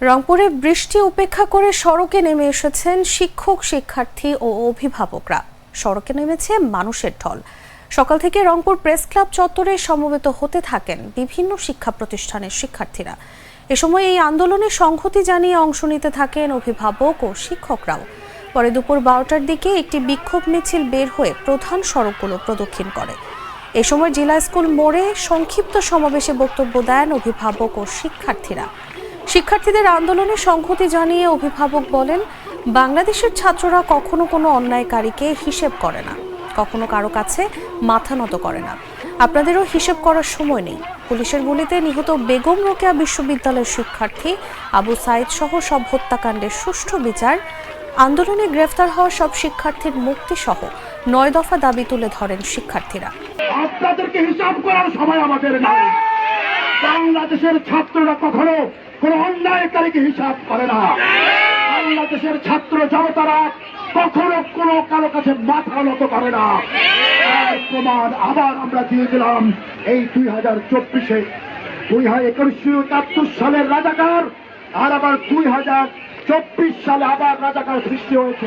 রংপুরে বৃষ্টি উপেক্ষা করে সড়কে নেমে এসেছেন শিক্ষক, শিক্ষার্থী ও অভিভাবকরা। সড়কে নেমেছে মানুষের ঢল। সকাল থেকে রংপুর প্রেস ক্লাব চত্বরে সমবেত হতে থাকেন বিভিন্ন শিক্ষা প্রতিষ্ঠানের শিক্ষার্থীরা। এ সময় এই আন্দোলনে সংহতি জানিয়ে অংশ নিতে থাকেন অভিভাবক ও শিক্ষকরাও। পরে দুপুর বারোটার দিকে একটি বিক্ষোভ মিছিল বের হয়ে প্রধান সড়কগুলো প্রদক্ষিণ করে। এ সময় জেলা স্কুল মোড়ে সংক্ষিপ্ত সমাবেশে বক্তব্য দেন অভিভাবক ও শিক্ষার্থীরা। শিক্ষার্থীদের আন্দোলনে সংহতি জানিয়ে অভিভাবক বলেন, বাংলাদেশের ছাত্ররা কখনো কোনো অন্যায়কারীকে হিসেব করে না। কখনো কারও কাছে মাথা নত করে না। আপনাদেরও হিসেব করার সময় নেই। পুলিশের গুলিতে নিহত বেগম রোকেয়া বিশ্ববিদ্যালয়ের শিক্ষার্থী আবু সাইদ সহ সব হত্যাকাণ্ডের সুষ্ঠু বিচার, আন্দোলনে গ্রেফতার হওয়া সব শিক্ষার্থীর মুক্তি সহ নয় দফা দাবি তুলে ধরেন শিক্ষার্থীরা। আপনাদেরকে হিসাব করার সময় আমাদের নাই। বাংলাদেশের ছাত্ররা কখনো কোন অন্যায়কারীকে হিসাব করে না। বাংলাদেশের ছাত্র জনতারা কখনো কোনো কারও কাছে মাথা নত করে না। প্রমাণ আবার আমরা দিয়ে দিলাম এই দুই হাজার চব্বিশে। দুই হাজার একাত্তর সালের রাজাকার, আর আবার দুই হাজার চব্বিশ সালে আবার রাজাকার সৃষ্টি হয়েছে।